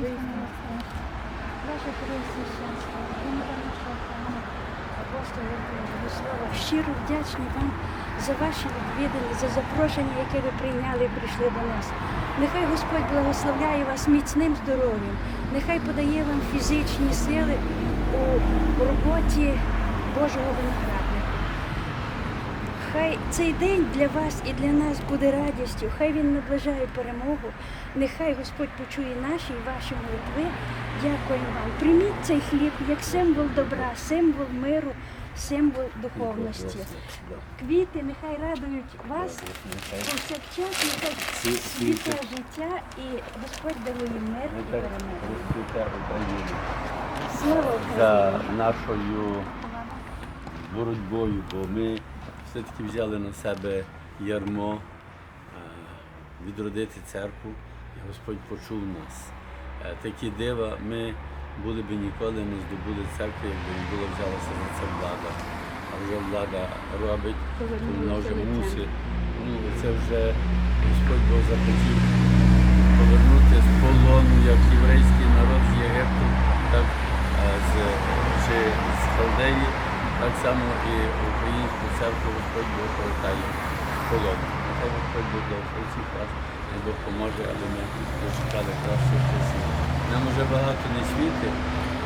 Ваше апостола Богослова, щиро вдячні вам за ваші відвідини, за запрошення, яке ви прийняли і прийшли до нас. Нехай Господь благословляє вас міцним здоров'ям, нехай подає вам фізичні сили у роботі Божого. Хай цей день для вас і для нас буде радістю, хай він наближає перемогу. Нехай Господь почує наші і ваші молитви. Дякуємо вам. Прийміть цей хліб як символ добра, символ миру, символ духовності. Квіти нехай радують вас повсякчас, нехай світле життя і Господь дарує мир і перемогу. Слава Україні! за нашою боротьбою, бо ми все-таки взяли на себе ярмо е, відродити церкву, і Господь почув нас. Е, Такі дива ми були би ніколи не здобули церкви, якби не була взялася за це влада. А вже влада робить, то вона вже мусить. Ну, це вже Господь Бог захотів повернути з полону, як єврейський народ з Єгипту, так е, з, чи з Халдеї, так само і українську церкву Господь Бог повертає з полону. Нехай Господь Бог всіх вас і допоможе, аби ми дочекали кращих часів. Нам уже багато не світить,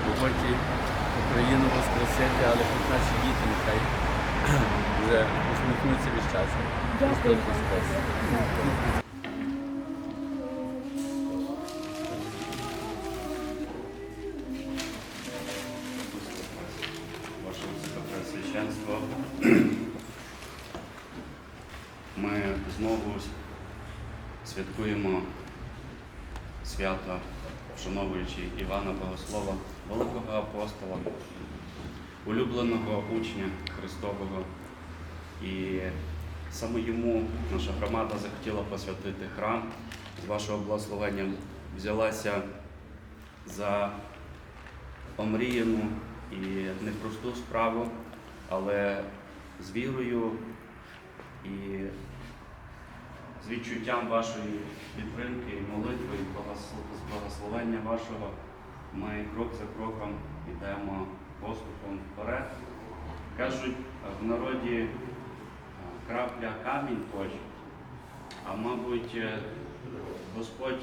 бо хоче Україну воскресити, але хоч наші діти нехай вже усміхнуться від Христос вам. Воскрес! Вшановуючи Івана Богослова, великого апостола, улюбленого учня Христового. І саме йому наша громада захотіла посвятити храм. З вашого благословення взялася за омріяну і непросту справу, але з вірою і з відчуттям вашої підтримки і молитви, і благословення вашого ми крок за кроком йдемо поступом вперед. Кажуть е, в народі е, крапля камінь точить, а мабуть, е, Господь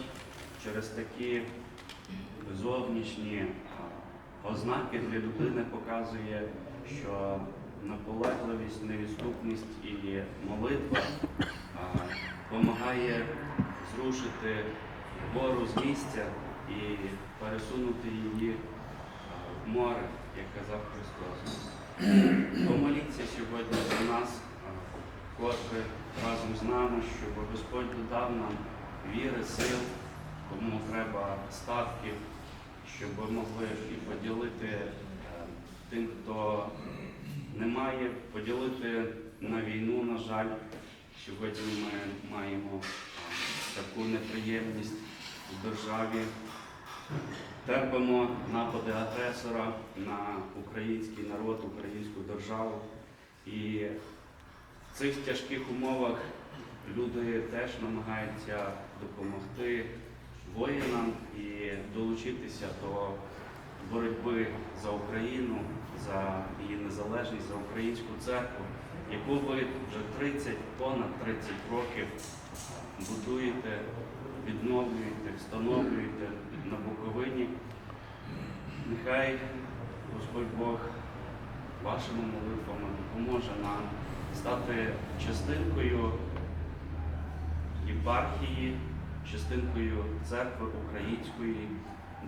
через такі зовнішні ознаки для людини показує, що наполегливість, невідступність і молитва допомагає зрушити гору з місця і пересунути її в море, як казав Христос. Помоліться сьогодні за нас, а, котре разом з нами, щоб Господь додав нам віри, сил, кому треба статків, щоб ми могли і поділити е, тим, хто не має, поділити на війну, на жаль. Сьогодні ми маємо таку неприємність в державі. Терпимо напади агресора на український народ, українську державу. І в цих тяжких умовах люди теж намагаються допомогти воїнам і долучитися до боротьби за Україну, за її незалежність, за українську церкву, яку ви вже 30, понад 30 років будуєте, відновлюєте, встановлюєте на Буковині. Нехай Господь Бог вашими молитвами допоможе нам стати частинкою єпархії, частинкою церкви української,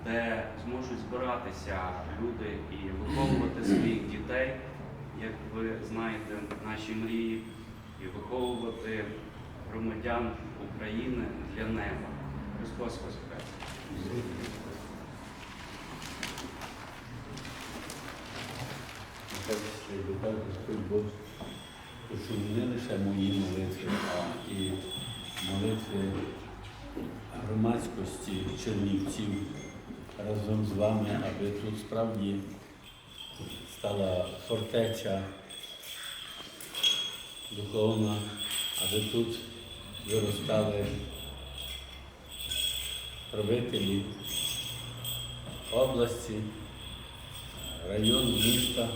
де зможуть збиратися люди і виховувати своїх дітей, як ви знаєте, наші мрії, і виховувати громадян України для неба. Христос Воскрес! Почув не лише мої молитви, а і молитви громадськості чернівців разом з вами, аби тут справді стала фортеця духовна, аби тут виростали правителі області, району міста,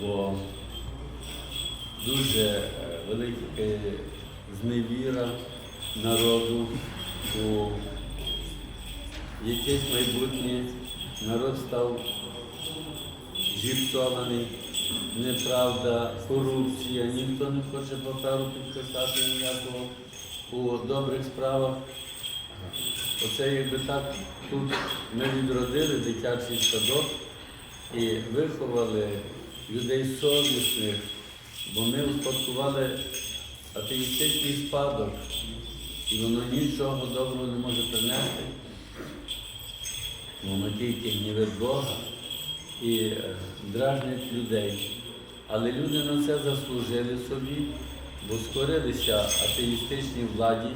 бо дуже е, велика зневіра народу у якесь майбутнє. Народ став зіпсований, неправда, корупція, ніхто не хоче паперу підписати ніякого у добрих справах. Оце якби так тут ми відродили дитячий садок і виховали людей совісних, бо ми успадкували атеїстичний спадок, і воно нічого доброго не може принести. Воно тільки гнівить Бога і дражнить людей. Але люди на це заслужили собі, бо скорилися атеїстичній владі,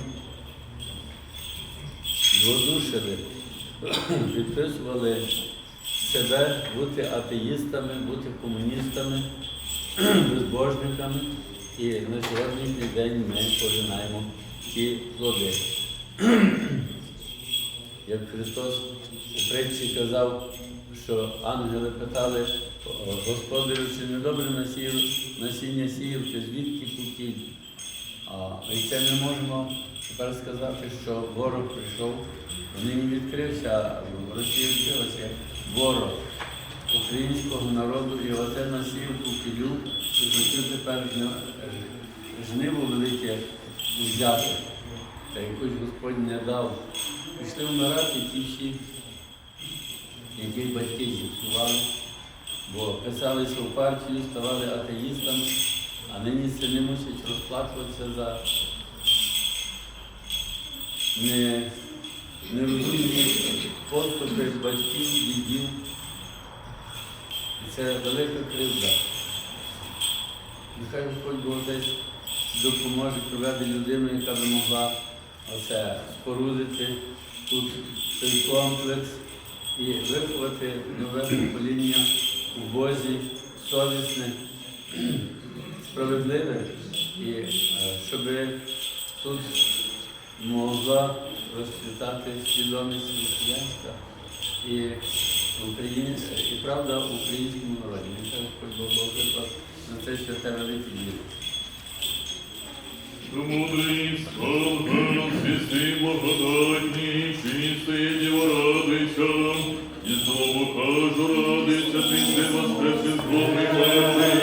дводушили, підписували себе бути атеїстами, бути комуністами, безбожниками. І на сьогоднішній день ми пожинаємо ті плоди. Як Христос у притчі казав, що ангели питали Господарю, чи недобре насіння сіяв, чи звідки. А, і це ми можемо тепер сказати, що ворог прийшов, нині відкрився, Росія відкрилася ворог українського народу, і оце насіяв купілю, і хотів тепер жни- жниво велике взяти. Та якось Господь не дав. Пішли вмирати ті всі, яких батьки зіпсували, бо писалися в партію, ставали атеїстами, а нині сини мусять розплачуватися за не, нерозумні поступи батьків, дідів. І це велика кривда. Нехай Господь Бог десь допоможе приведе людину, яка би могла оце спорудити тут цей комплекс і виховати нове покоління у Бозі, совісне, справедливе, і е, щоб тут могла розцвітати свідомість християнська і українська, і правда в українському народі. Господь Бог на це святе велике діло. Радися, ти се воскресив з Богом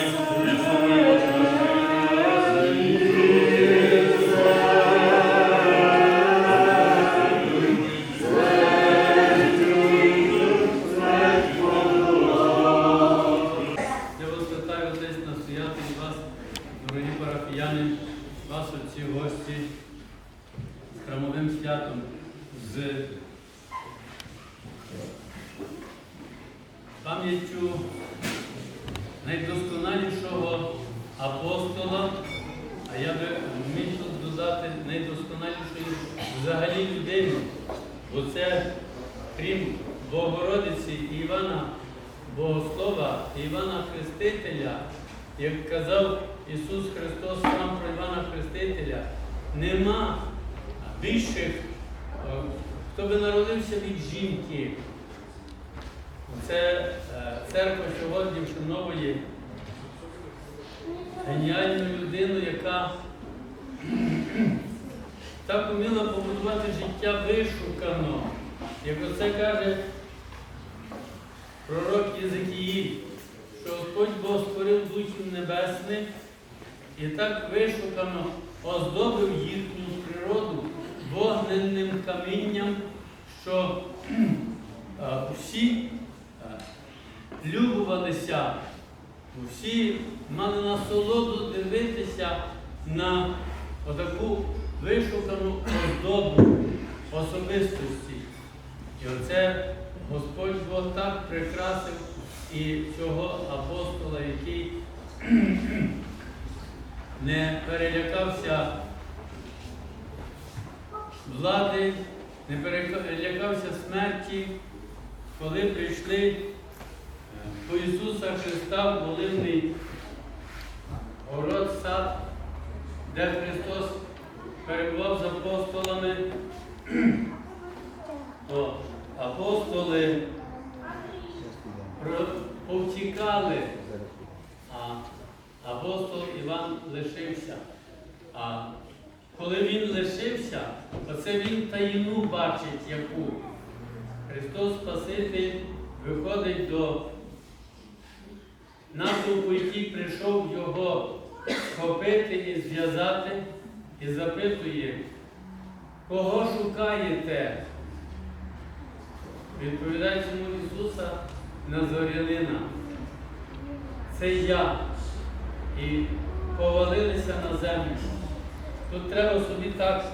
церква сьогодні вшановує геніальну людину, яка так уміла побудувати життя вишукано. Як оце каже пророк Єзекіїль, що Господь Бог створив духів небесних і так вишукано оздобив їхню природу вогненним камінням, що всі любувалися, всі мали насолоду дивитися на отаку вишукану оздобу особистості. І оце Господь Бог так прикрасив і цього апостола, який не перелякався влади, не перелякався смерті, коли прийшли до Ісуса Христа в Моливний город сад, де Христос перебував з апостолами. То апостоли повтікали, а апостол Іван лишився. А коли він лишився, оце він таїну бачить, яку Христос Спаситель виходить до натовпу, який прийшов його схопити і зв'язати, і запитує, кого шукаєте? Відповідаючи йому Ісуса Назорянина. Це я. І повалилися на землю. Тут треба собі так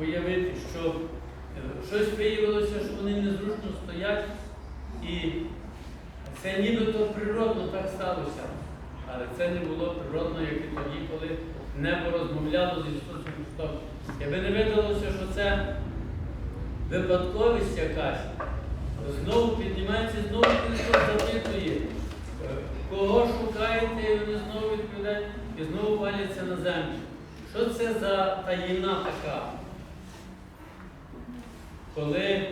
уявити, що е, щось виявилося, що вони незручно стоять, і це нібито природно так сталося. Але це не було природно, як і тоді, коли небо розмовляло з Ісусом Христом. Якби не видалося, що це випадковість якась, знову піднімається, знову Христос запитує, е, кого шукаєте, і вони знову відповідають, і знову валяться на землю. Що це за таїна така? Коли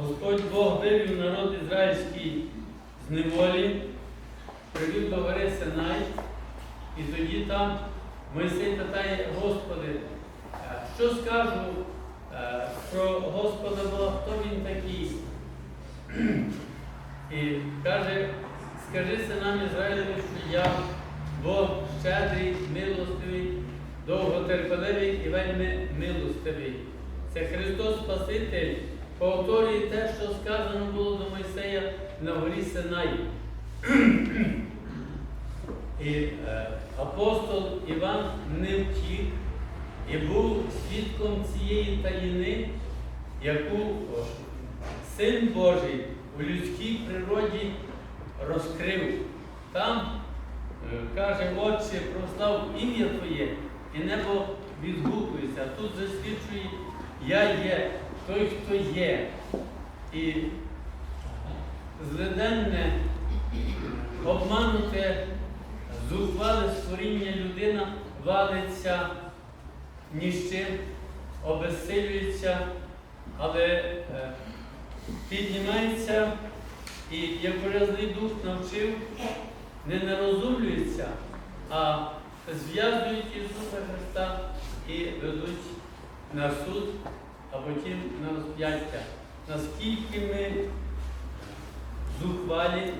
Господь Бог вивів народ ізраїльський з неволі, привів до гори Синай, і тоді там Мойсей питає, Господи, е, що скажу е, про Господа Бога, хто він такий? І каже, скажи синам Ізраїлеві, що я Бог щедрий, милостивий, довготерпеливий і вельми милостивий. Це Христос Спаситель повторює те, що сказано було до Мойсея на горі Синай. І е, апостол Іван не втік і був свідком цієї таїни, яку Син Божий у людській природі розкрив. Там е, каже, Отче, прослав ім'я Твоє, і небо відгукується. Тут засвідчує, я є той, хто є. І злиденне, обмануте, зухвале створіння людина валиться ні з чим, обезсилюється, але е, піднімається і, як Божий Дух навчив, не нарозумлюється, а зв'язують Ісуса Христа і ведуть на суд, а потім на розп'яття. Наскільки ми зухвалі,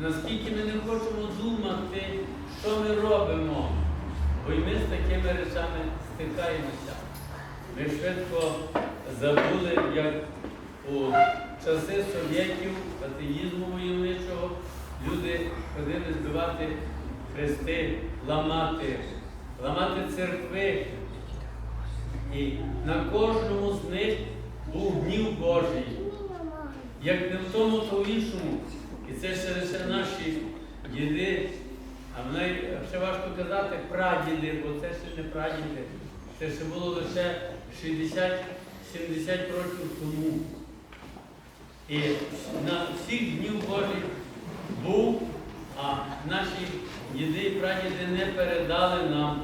наскільки ми не хочемо думати, що ми робимо, бо й ми з такими речами стикаємося. Ми швидко забули, як у часи совєтів, атеїзму войовничого, люди ходили збивати хрести, ламати, ламати церкви. І на кожному з них був гнів Божий. Як не в тому, то в іншому. І це ще лише наші діди, а ще важко казати прадіди, бо це ще не прадіди. Це ще було лише 60-70 років тому. І на всіх днів Божих був, а наші діди і прадіди не передали нам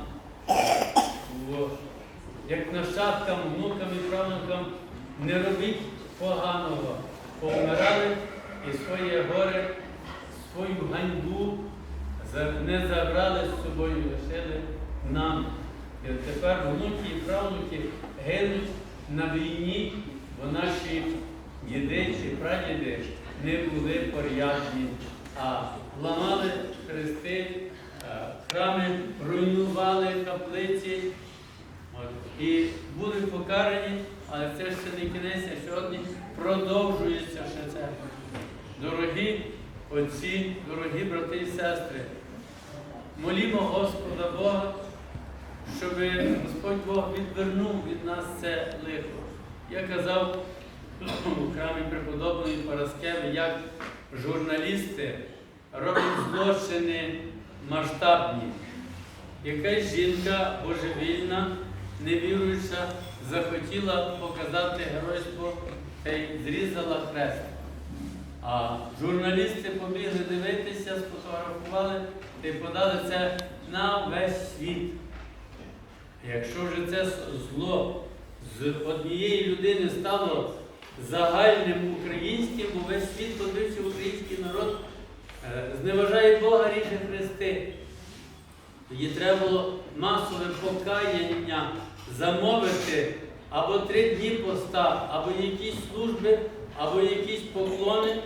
як нащадкам, внукам і правнукам не робіть поганого. Повмирали і своє горе, свою ганьбу не забрали з собою, лишили нам. І тепер внуки і правнуки гинуть на війні, бо наші діди чи прадіди не були порядні, а ламали хрести, е, храми, руйнували каплиці. І були покарані, але це ще не кінець, а сьогодні продовжується ще це. Дорогі отці, дорогі брати і сестри, молімо Господа Бога, щоб Господь Бог відвернув від нас це лихо. Я казав у храмі преподобної Параскеви, як журналісти роблять злочини масштабні. Якась жінка божевільна, невіруюча, захотіла показати геройство та й зрізала хрест. А журналісти побігли дивитися, сфотографували та й подали це на весь світ. Якщо вже це зло з однієї людини стало загальним українським, бо весь світ подивився український народ, е, зневажає Бога ріже хрести. Тоді треба було масове покаяння замовити або три дні поста, або якісь служби, або якісь поклони,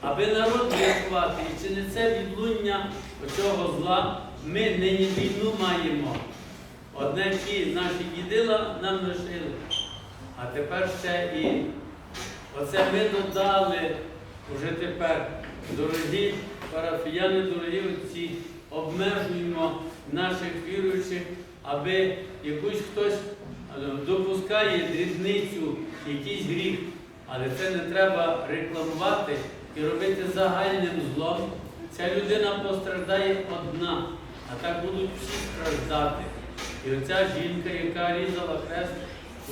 аби народ врятувати. І чи не це відлуння оцього зла ми нині війну маємо? Одне ті наші дідила нам лишили, а тепер ще і оце ми додали уже тепер. Дорогі парафіяни, дорогі отці, обмежуємо наших віруючих, аби якусь хтось е, допускає дрібницю, якийсь гріх, але це не треба рекламувати і робити загальним злом. Ця людина постраждає одна, а так будуть всі страждати. І оця жінка, яка різала хрест,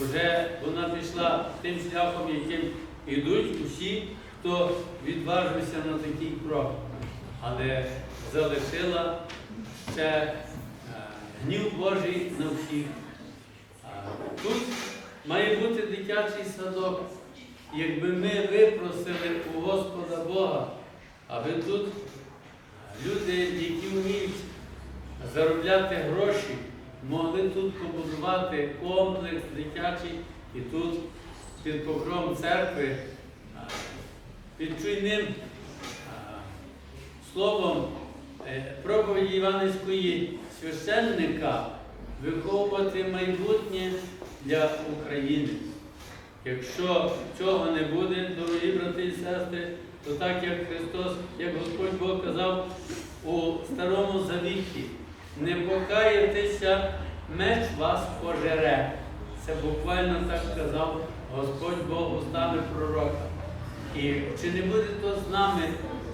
вже вона пішла тим шляхом, яким ідуть усі, хто відважився на такий крок. Але залишила ще гнів Божий на всіх. Тут має бути дитячий садок. Якби ми випросили у Господа Бога, аби тут люди, які вміють заробляти гроші, могли тут побудувати комплекс дитячий і тут під покровом церкви під чуйним словом е, проповіді Іванівської священника виховувати майбутнє для України. Якщо цього не буде, дорогі брати і сестри, то так як Христос, як Господь Бог казав у Старому Завіті, не покаєтеся, меч вас пожере. Це буквально так казав Господь Бог устами пророка. І чи не буде то з нами,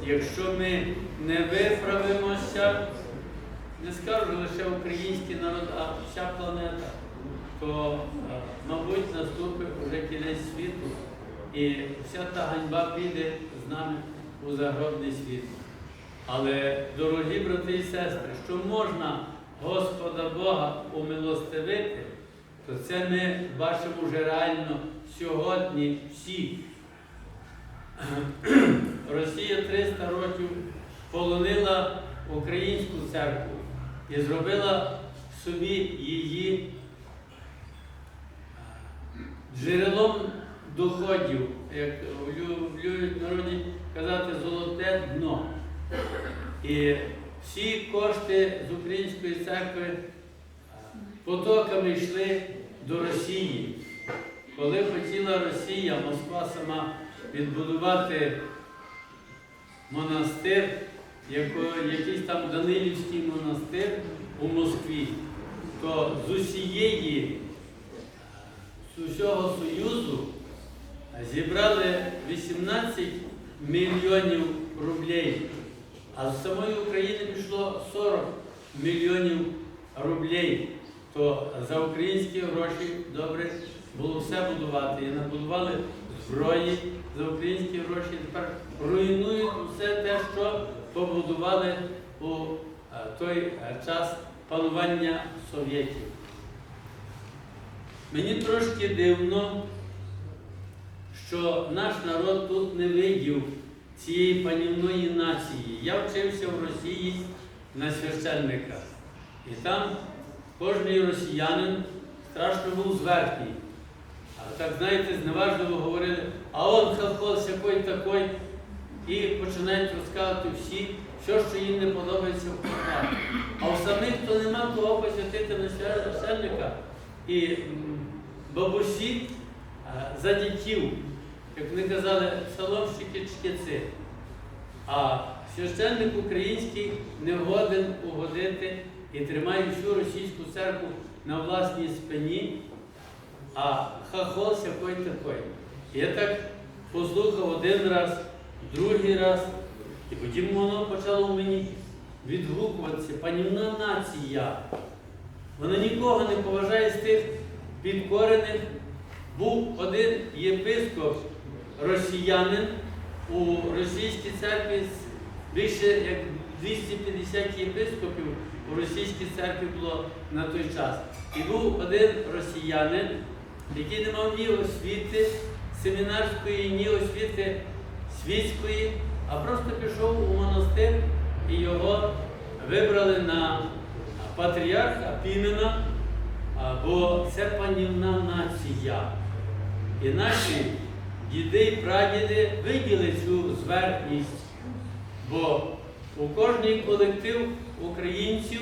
якщо ми не виправимося, не скажу лише український народ, а вся планета, то, е, мабуть, наступить вже кінець світу, і вся та ганьба піде з нами у загробний світ. Але, дорогі брати і сестри, що можна Господа Бога умилостивити, то це ми бачимо вже реально сьогодні всі. Росія 300 років полонила українську церкву і зробила собі її джерелом доходів, як люблять народі казати, золоте дно. І всі кошти з української церкви потоками йшли до Росії. Коли хотіла Росія, Москва сама відбудувати монастир, яко- якийсь там Данилівський монастир у Москві, то з усієї з усього Союзу зібрали 18 мільйонів рублей, а з самої України пішло 40 мільйонів рублей. То за українські гроші добре було все будувати. І набудували зброї за українські гроші. Тепер руйнують все те, що побудували у е, той е, час панування совєтів. Мені трошки дивно, що наш народ тут не видів цієї панівної нації. Я вчився в Росії на священника. І там кожний росіянин страшно був зверхній. Так, знаєте, зневажливо говорили, а он хохол сякой такой, і починають розказувати всі, все, що їм не подобається в Кохані. А в самих, хто нема кого посвятити на священника, і бабусі за дітів, як вони казали, соломщики чкіци. А священник український не годен угодити і тримає всю російську церкву на власній спині, а хахол сякой такой. Я так послухав один раз, другий раз, і потім воно почало в мені відгукуватися. Панівна нація. Вона нікого не поважає з тих підкорених. Був один єпископ росіянин у російській церкві більше як 250 єпископів у російській церкві було на той час. І був один росіянин, який не мав ні освіти семінарської, ні освіти світської, а просто пішов у монастир і його вибрали на патріарха Пімена, бо це панівна нація. І наші діди і прадіди виділи цю зверхність, бо у кожний колектив українців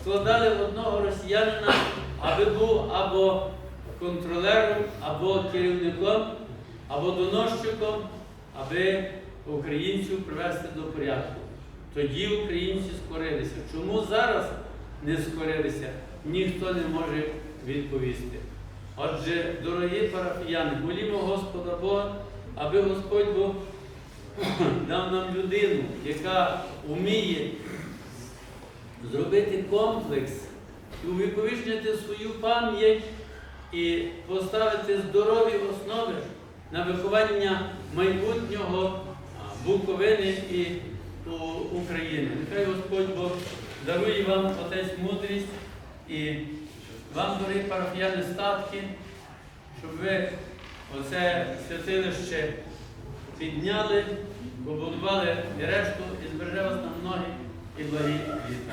вкладали одного росіянина, аби був або контролером, або керівником, або доносчиком, аби українців привести до порядку. Тоді українці скорилися. Чому зараз не скорилися, ніхто не може відповісти. Отже, дорогі парафіяни, молімо Господа Бога, аби Господь Бог дав нам людину, яка вміє зробити комплекс і увіковічнити свою пам'ять і поставити здорові основи на виховання майбутнього Буковини і України. Нехай Господь Бог дарує вам Отець мудрість і вам, дорогі парафіяни, статки, щоб ви оце святилище підняли, побудували і решту, і збереже вас на многі і благі літа.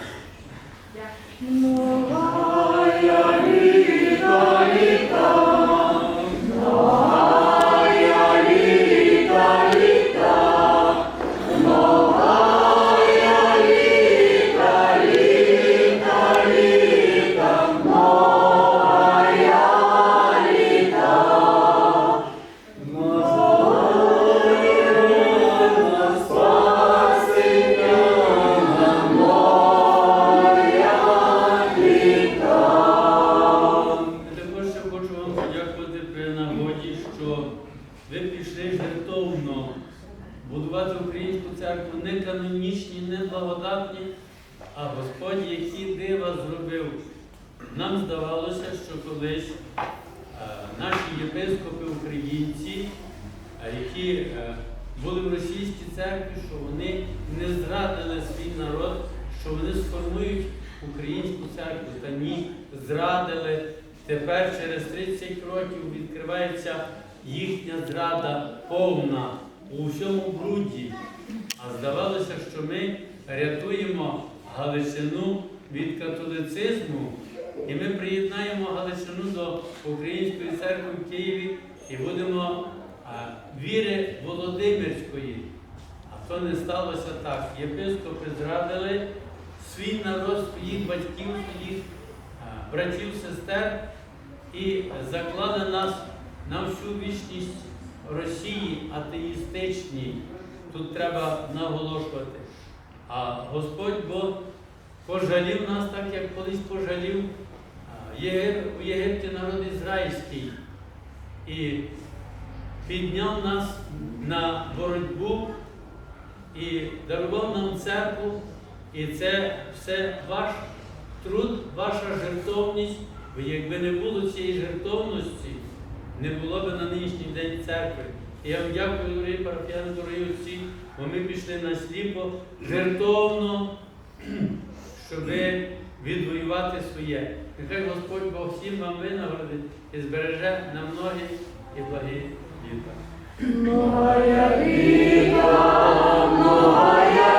Українці, е, які е, були в російській церкві, що вони не зрадили свій народ, що вони сформують українську церкву. Та ні, зрадили. Тепер через 30 років відкривається їхня зрада повна у всьому бруді. А здавалося, що ми рятуємо Галичину від католицизму, і ми приєднаємо Галичину до Української церкви в Києві і будемо віри Володимирської. А то не сталося так. Єпископи зрадили свій народ, своїх батьків, своїх братів, сестер і заклали нас на всю вічність Росії атеїстичній. Тут треба наголошувати. А Господь Бог пожалів нас так, як колись пожалів у Єгипті народ ізраїльський і підняв нас на боротьбу і дарував нам церкву. І це все ваш труд, ваша жертовність. Бо якби не було цієї жертовності, не було б на нинішній день церкви. І я вам дякую, дорогі парафіяни, дорогі отці, бо ми пішли на сліпо жертовно, щоб відвоювати своє. Нехай Господь Бог всім вам винагородить і збереже на многі і благі літа. Ваше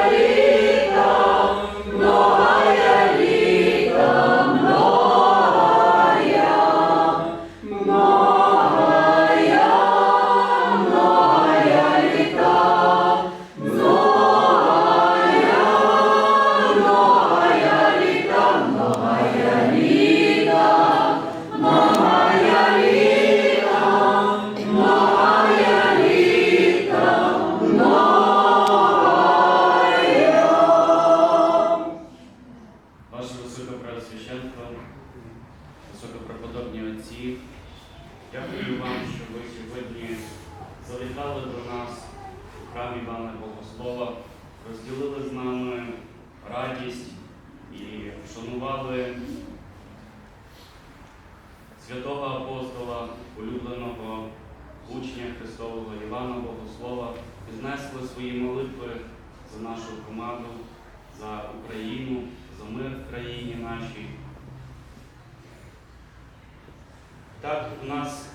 Так у нас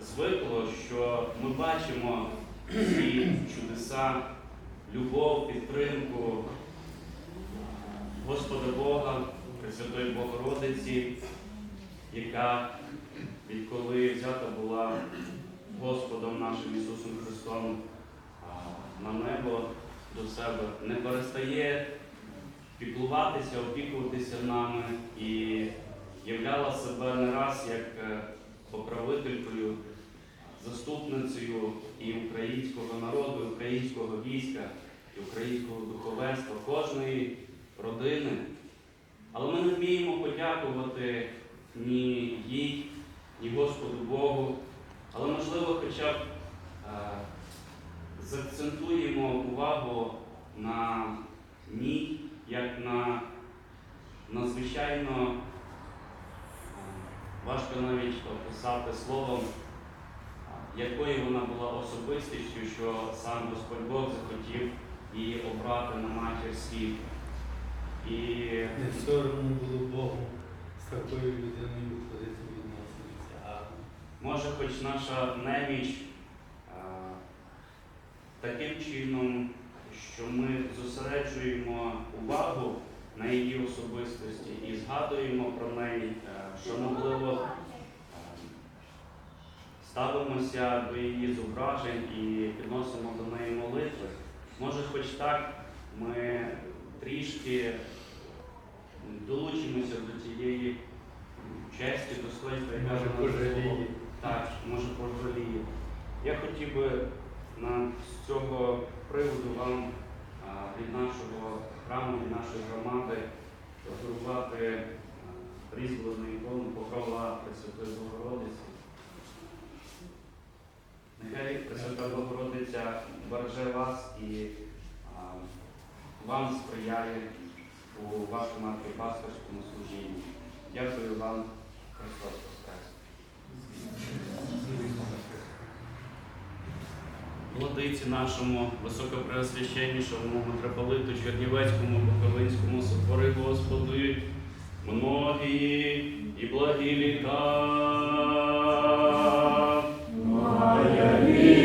звикло, що ми бачимо всі чудеса, любов, підтримку Господа Бога, Пресвятої Богородиці, яка відколи взята була Господом нашим Ісусом Христом на небо до себе, не перестає піклуватися, опікуватися нами і являла себе не раз як е, покровителькою, заступницею і українського народу, і українського війська, і українського духовенства, кожної родини. Але ми не вміємо подякувати ні їй, ні Господу Богу. Але можливо, хоча б е, заакцентуємо увагу на ній, як на надзвичайно важко навіть описати словом, якою вона була особистістю, що сам Господь Бог захотів її обрати на матір світу. І Не соромно було Богу з такою людиною ходити відноситися. Амінь. може, хоч наша неміч таким чином, що ми зосереджуємо увагу на її особистості і згадуємо про неї, е, що можливо е, ставимося до її зображень і підносимо до неї молитви. Може, хоч так ми трішки долучимося до тієї честі, достоинства, яка Може, пожаліє. Так, може пожаліє. Я хотів би на з цього приводу вам від нашого храму, від нашої громади подарувати різьблену ікону покрова Пресвятої Богородиці. Нехай Пресвята Богородиця береже вас і вам сприяє у вашому архіпасторському служінні. Дякую вам, Христос Воскрес. Владиці нашому високопреосвященнішому митрополиту Чернівецькому Буковинському сотвори Господи, многі і благі літа. Моя Бог